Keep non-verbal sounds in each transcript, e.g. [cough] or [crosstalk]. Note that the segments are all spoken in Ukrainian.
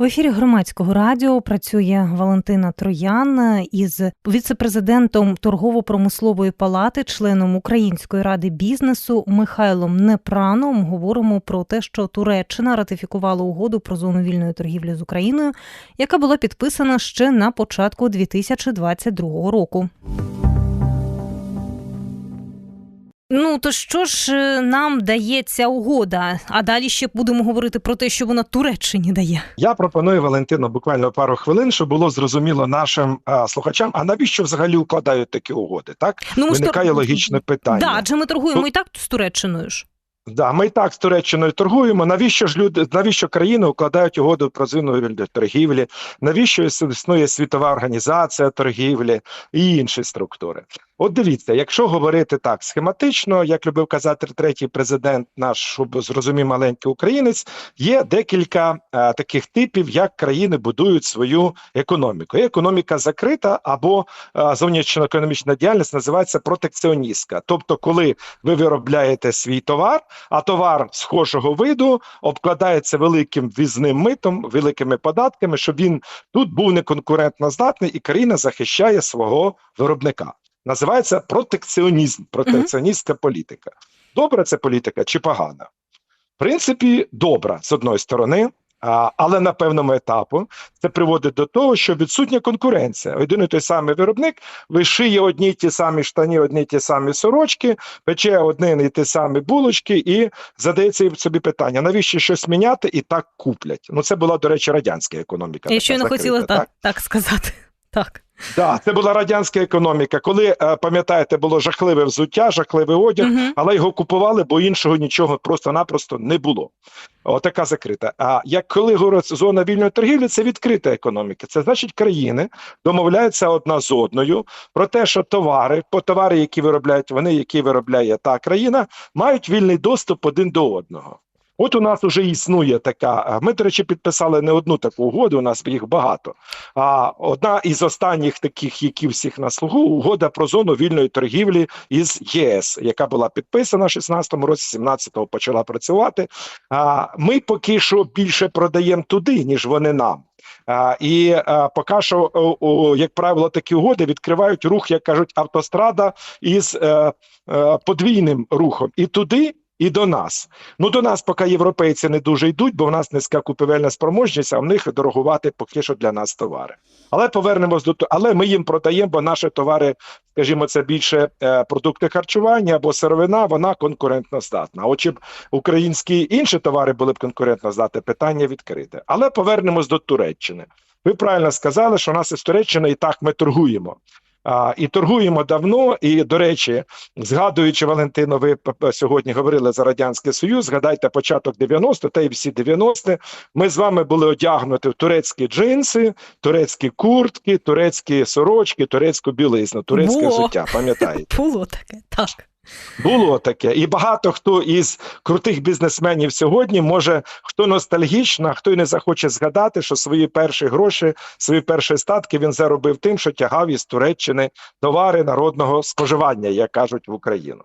В ефірі громадського радіо працює Валентина Троян із віцепрезидентом торгово-промислової палати, членом Української ради бізнесу Михайлом Непраном. Говоримо про те, що Туреччина ратифікувала угоду про зону вільної торгівлі з Україною, яка була підписана ще на початку 2022 року. Ну то що ж е, нам дає ця угода? А далі ще будемо говорити про те, що вона Туреччині дає. Я пропоную Валентино буквально пару хвилин, щоб було зрозуміло нашим а, слухачам. А навіщо взагалі укладають такі угоди? Так Ну ми виникає тор- логічне питання. Да, адже ми торгуємо Ну, і так з Туреччиною ж. Да, ми і так з Туреччиною торгуємо. Навіщо ж люди, навіщо країни укладають угоду про зону торгівлі? Навіщо існує світова організація торгівлі і інші структури? От дивіться, якщо говорити так схематично, як любив казати третій президент, наш щоб зрозумів маленький українець, є декілька е, таких типів, як країни будують свою економіку. Є економіка закрита або е, зовнішньоекономічна діяльність називається протекціоністська. Тобто, коли ви виробляєте свій товар, а товар схожого виду обкладається великим візним митом, великими податками, щоб він тут був неконкурентно здатний, і країна захищає свого виробника. Називається протекціонізм, протекціоністська політика. Добра це політика чи погана? В принципі, добра з одної сторони, але на певному етапу це приводить до того, що відсутня конкуренція. Один і той самий виробник вишиє одні й ті самі штані, одні й ті самі сорочки, пече одні і ті самі булочки, і задається собі питання: навіщо щось міняти і так куплять? Ну це була, до речі, радянська економіка. Я щойно хотіла так, так сказати. [laughs] Так. Так, це була радянська економіка. Коли е, пам'ятаєте, було жахливе взуття, жахливий одяг, Мгм. але його купували, бо іншого нічого просто-напросто не було. Отака закрита. А як коли говорить зона вільної торгівлі, це відкрита економіка. Це значить, країни домовляються одна з одною про те, що товари, по товари, які виробляють вони, які виробляє та країна, мають вільний доступ один до одного. От у нас вже існує така. Ми, до речі, підписали не одну таку угоду. У нас їх багато. А одна із останніх таких, які всіх на слугу, угода про зону вільної торгівлі із ЄС, яка була підписана в 16-му році, 17-го почала працювати. А ми поки що більше продаємо туди, ніж вони нам. А, і а, поки що, о, о, як правило, такі угоди відкривають рух, як кажуть, автострада із е, е, подвійним рухом і туди. І до нас. Ну до нас поки європейці не дуже йдуть, бо в нас низька купівельна спроможність, а в них дорогувати поки що для нас товари. Але повернемось до того. Але ми їм продаємо, бо наші товари, скажімо, це більше е, продукти харчування або сировина, вона конкурентно здатна. От чи б українські інші товари були б конкурентно здатні, питання відкрите. Але повернемось до Туреччини. Ви правильно сказали, що у нас із Туреччини і так ми торгуємо. А, і торгуємо давно. І, до речі, згадуючи Валентину, ви сьогодні говорили за Радянський Союз. Згадайте початок 90 та й всі 90 Ми з вами були одягнуті в турецькі джинси, турецькі куртки, турецькі сорочки, турецьку білизну, турецьке Во! взуття. Пам'ятаєте? [laughs] Було таке. Так. Було таке, і багато хто із крутих бізнесменів сьогодні може хто ностальгічно, хто й не захоче згадати, що свої перші гроші, свої перші статки він заробив тим, що тягав із Туреччини товари народного споживання, як кажуть в Україну.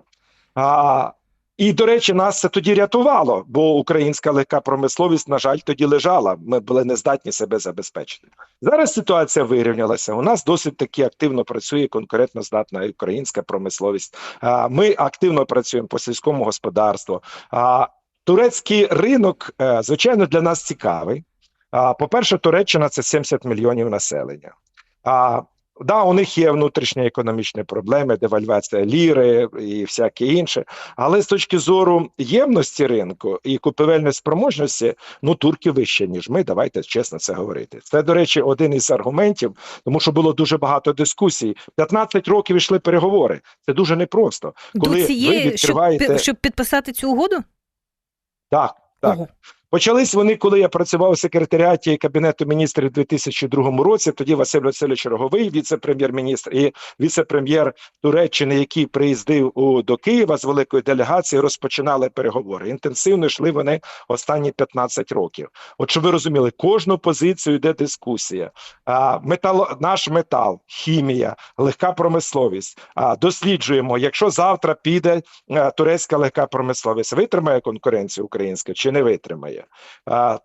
А, і, до речі, нас це тоді рятувало, бо українська легка промисловість, на жаль, тоді лежала. Ми були не здатні себе забезпечити. Зараз ситуація вирівнялася. У нас досить таки активно працює конкурентно здатна українська промисловість. Ми активно працюємо по сільському господарству. Турецький ринок, е, звичайно, для нас цікавий. По-перше, Туреччина це 70 мільйонів населення. Да, у них є внутрішні економічні проблеми, девальвація ліри і всяке інше. Але з точки зору ємності ринку і купівельної спроможності, ну турки вище, ніж ми. Давайте чесно це говорити. Це, до речі, один із аргументів, тому що було дуже багато дискусій. 15 років йшли переговори. Це дуже непросто. Коли До цієї, щоб, відкриваєте пі- щоб підписати цю угоду? так, так. Почались вони, коли я працював у секретаріаті Кабінету міністрів у 2002 році. Тоді Василь Васильович Роговий, віце-прем'єр-міністр, і віце-прем'єр Туреччини, який приїздив у, до Києва з великою делегацією, розпочинали переговори. Інтенсивно йшли вони останні 15 років. От щоб ви розуміли, кожну позицію йде дискусія. А, метал, наш метал, хімія, легка промисловість. А, досліджуємо, якщо завтра піде а, турецька легка промисловість, витримає конкуренцію українська чи не витримає.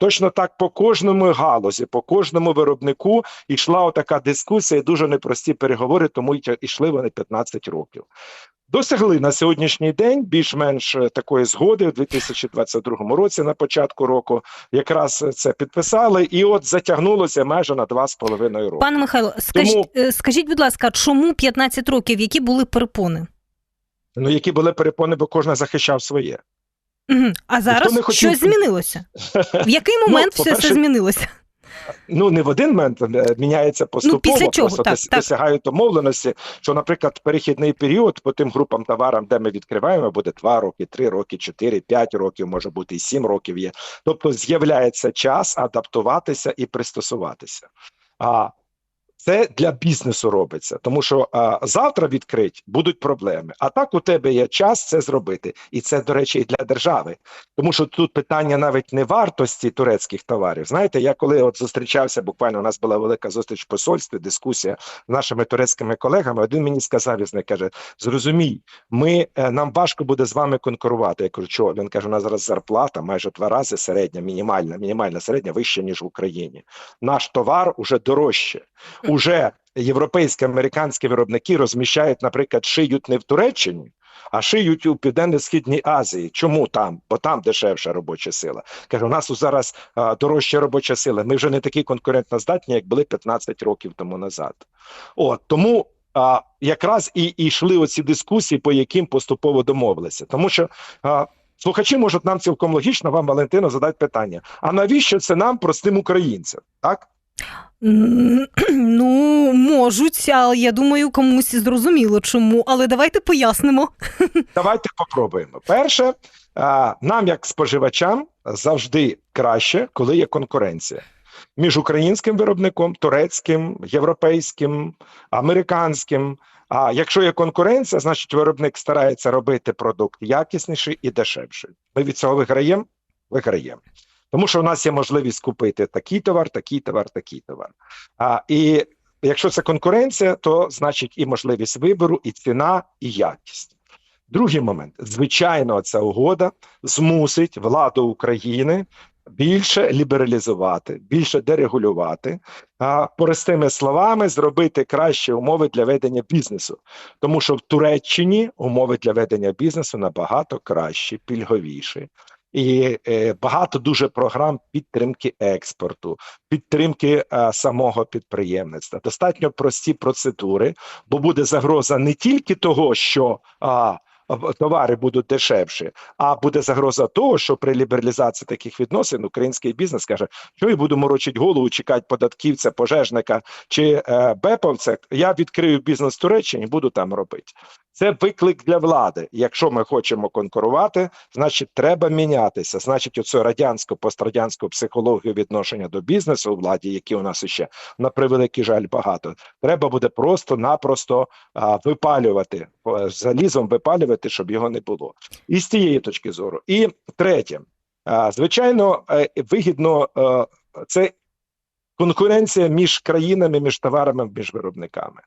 Точно так по кожному галузі, по кожному виробнику йшла отака дискусія, і дуже непрості переговори, тому й йшли вони 15 років. Досягли на сьогоднішній день більш-менш е, такої згоди у 2022 році, на початку року, якраз це підписали, і от затягнулося майже на 2,5 роки. Пане Михайло, скажіть, Тому- е, скажіть, будь ласка, чому 15 років? Які були перепони? Ну які були перепони, бо кожен захищав своє. Угу. А зараз хотів- щось змінилося? [laughs] В який момент все це змінилося? Ну не в один момент е, міняється поступово. Ну, після чого? просто Так, дос- так. досягають домовленості. Що, наприклад, перехідний період по тим групам товарам, де ми відкриваємо, буде 2 роки, 3 роки, 4, 5 років, може бути і 7 років є. Тобто з'являється час адаптуватися і пристосуватися. А це для бізнесу робиться, тому що а, завтра відкрить будуть проблеми. А так у тебе є час це зробити, і це, до речі, і для держави. Тому що тут питання навіть не вартості турецьких товарів. Знаєте, я коли от зустрічався, буквально у нас була велика зустріч в посольстві, дискусія з нашими турецькими колегами. Один мені сказав із них каже: зрозумій, ми е, нам важко буде з вами конкурувати. Я кажу, що він каже: у нас зараз зарплата майже два рази середня, мінімальна, мінімальна середня вища ніж в Україні. Наш товар уже дорожче. Уже європейські американські виробники розміщають, наприклад, шиють не в Туреччині. А шиють у Південно-Східній Азії. Чому там? Бо там дешевша робоча сила. Каже, у нас зараз а, дорожча робоча сила. Ми вже не такі конкурентно здатні, як були 15 років тому назад. От тому а, якраз і, і йшли оці дискусії, по яким поступово домовилися. Тому що а, слухачі можуть нам цілком логічно, вам Валентино, задати питання: а навіщо це нам, простим українцям? Так? [clears throat] Ну, можуть, але я думаю, комусь зрозуміло чому. Але давайте пояснимо. [laughs] Давайте попробуємо. Перше, нам, як споживачам, завжди краще, коли є конкуренція між українським виробником, турецьким, європейським, американським. А якщо є конкуренція, значить виробник старається робити продукт якісніший і дешевший. Ми від цього виграємо? Виграємо. Тому що у нас є можливість купити такий товар, такий товар, такий товар. А, і якщо це конкуренція, то значить і можливість вибору, і ціна, і якість. Другий момент: звичайно, ця угода змусить владу України більше лібералізувати, більше дерегулювати, а простими словами, зробити кращі умови для ведення бізнесу. Тому що в Туреччині умови для ведення бізнесу набагато кращі, пільговіші. І е, багато дуже програм підтримки експорту, підтримки е, самого підприємництва. Достатньо прості процедури, бо буде загроза не тільки того, що а, товари будуть дешевші, а буде загроза того, що при лібералізації таких відносин український бізнес каже, що я буду морочити голову, чекати податківця, пожежника чи е, беповця. Я відкрию бізнес в Туреччині, буду там робити. Це виклик для влади. Якщо ми хочемо конкурувати, значить треба мінятися. Значить, оцю радянську пострадянську психологію відношення до бізнесу у владі, які у нас ще на превеликий жаль багато. Треба буде просто-напросто випалювати е, залізом, випалювати, щоб його не було. І з цієї точки зору. І третє, звичайно, е, вигідно е, це конкуренція між країнами, між товарами, між виробниками.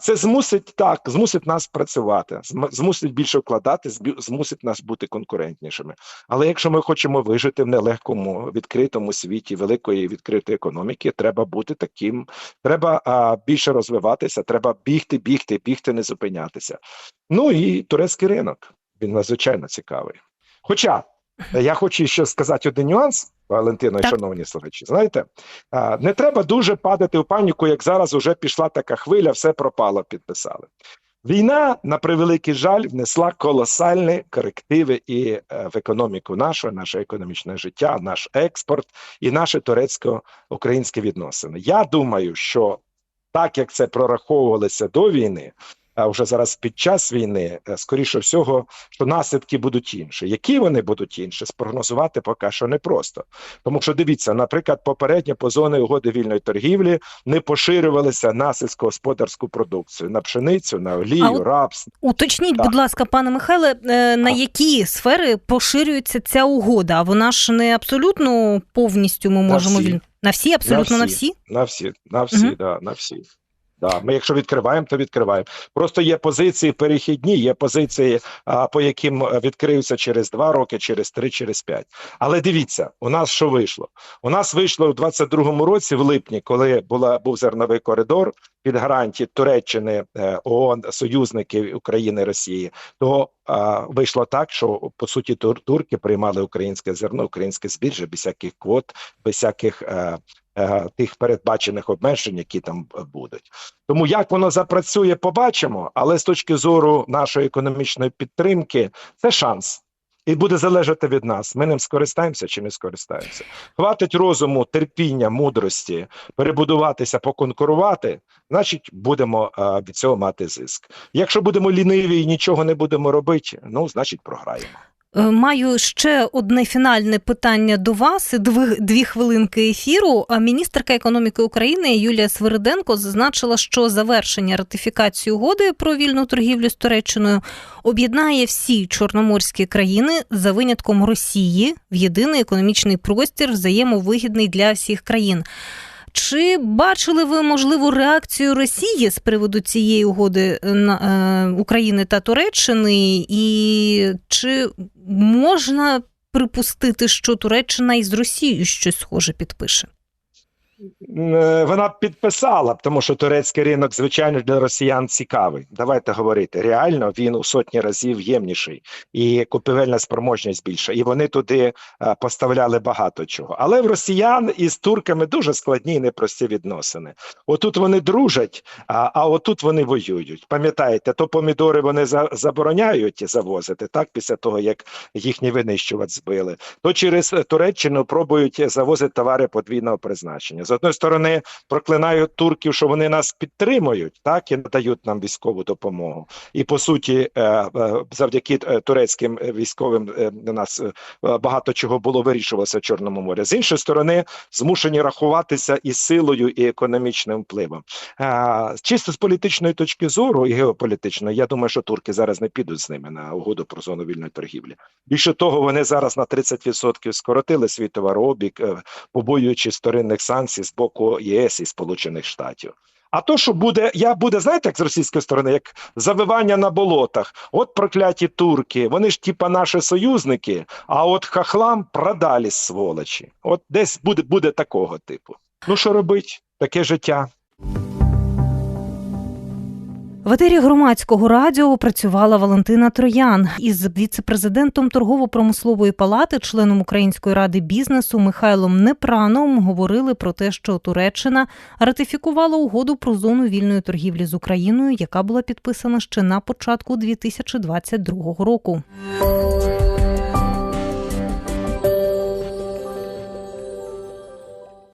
Це змусить так, змусить нас працювати, змусить більше вкладати, змусить нас бути конкурентнішими. Але якщо ми хочемо вижити в нелегкому відкритому світі великої відкритої економіки, треба бути таким. Треба а, більше розвиватися, треба бігти, бігти, бігти, не зупинятися. Ну і турецький ринок він надзвичайно цікавий. Хоча я хочу ще сказати один нюанс, Валентино і шановні слухачі. Знаєте, не треба дуже падати у паніку, як зараз уже пішла така хвиля, все пропало, підписали. Війна, на превеликий жаль, внесла колосальні корективи і е, в економіку нашу, наше економічне життя, наш експорт і наші турецько-українські відносини. Я думаю, що так як це прораховувалося до війни, вже зараз під час війни, е, скоріше всього, що наслідки будуть інші. Які вони будуть інші, спрогнозувати поки що непросто. Тому що дивіться, наприклад, попередньо по зони угоди вільної торгівлі не поширювалися на сільськогосподарську продукцію, на пшеницю, на олію, А рапс. Уточніть, Так. будь ласка, пане Михайле, е, на які сфери поширюється ця угода? Вона ж не абсолютно повністю ми На можемо всі. На всі, абсолютно на всі? На всі, на всі, Мгм. да, на всі. Да, ми, якщо відкриваємо, то відкриваємо. Просто є позиції перехідні, є позиції, а, по яким е, відкриються через два роки, через три, через п'ять. Але дивіться, у нас що вийшло? У нас вийшло у 22-му році, в липні, коли була був зерновий коридор під гарантії Туреччини, е, ООН, союзників України, Росії, то а, вийшло так, що по суті тур, турки приймали українське зерно, українське збіжжя без всяких квот, без всяких. Е, е, Тих передбачених обмежень, які там е, будуть, тому як воно запрацює, побачимо. Але з точки зору нашої економічної підтримки, це шанс, і буде залежати від нас. Ми ним скористаємося чи не скористаємося. Хватить розуму, терпіння, мудрості перебудуватися, поконкурувати. Значить, будемо е, від цього мати зиск. Якщо будемо ліниві і нічого не будемо робити, ну значить програємо. Е, Маю ще одне фінальне питання до вас. Дві, дві хвилинки ефіру. Міністерка економіки України Юлія Свириденко зазначила, що завершення ратифікації угоди про вільну торгівлю з Туреччиною об'єднає всі чорноморські країни за винятком Росії в єдиний економічний простір, взаємовигідний для всіх країн. Чи бачили ви можливу реакцію Росії з приводу цієї угоди на е, України та Туреччини, і чи можна припустити, що Туреччина із Росією щось схоже підпише? Е, Вона підписала, тому що турецький ринок, звичайно, для росіян цікавий. Давайте говорити. Реально він у сотні разів ємніший і купівельна спроможність більша. І вони туди е, поставляли багато чого. Але в росіян із турками дуже складні і непрості відносини. Отут вони дружать, а, а отут вони воюють. Пам'ятаєте, то помідори вони за, забороняють завозити так після того, як їхні винищувач збили. То через Туреччину пробують завозити товари подвійного призначення. З одної сторони, проклинають турків, що вони нас підтримують, так і надають нам військову допомогу. І по суті, е, е, завдяки е, турецьким військовим у нас багато чого було вирішувалося в Чорному морі. З іншої сторони, змушені рахуватися із силою і економічним впливом. Чисто з політичної точки зору і геополітичної, я думаю, що турки зараз не підуть з ними на угоду про зону вільної торгівлі. Більше того, вони зараз на 30% скоротили свій товарообіг, побоюючи сторинних санкцій з боку ЄС і Сполучених Штатів. А то, що буде, я буде, знаєте, як з російської сторони, як завивання на болотах. От прокляті турки, вони ж типа наші союзники, а от хахлам продалі сволочі. От десь буде, буде такого типу. Ну що робить? Таке життя. В етері громадського радіо працювала Валентина Троян із віце-президентом торгово-промислової палати, членом Української ради бізнесу Михайлом Непраном говорили про те, що Туреччина ратифікувала угоду про зону вільної торгівлі з Україною, яка була підписана ще на початку 2022 року.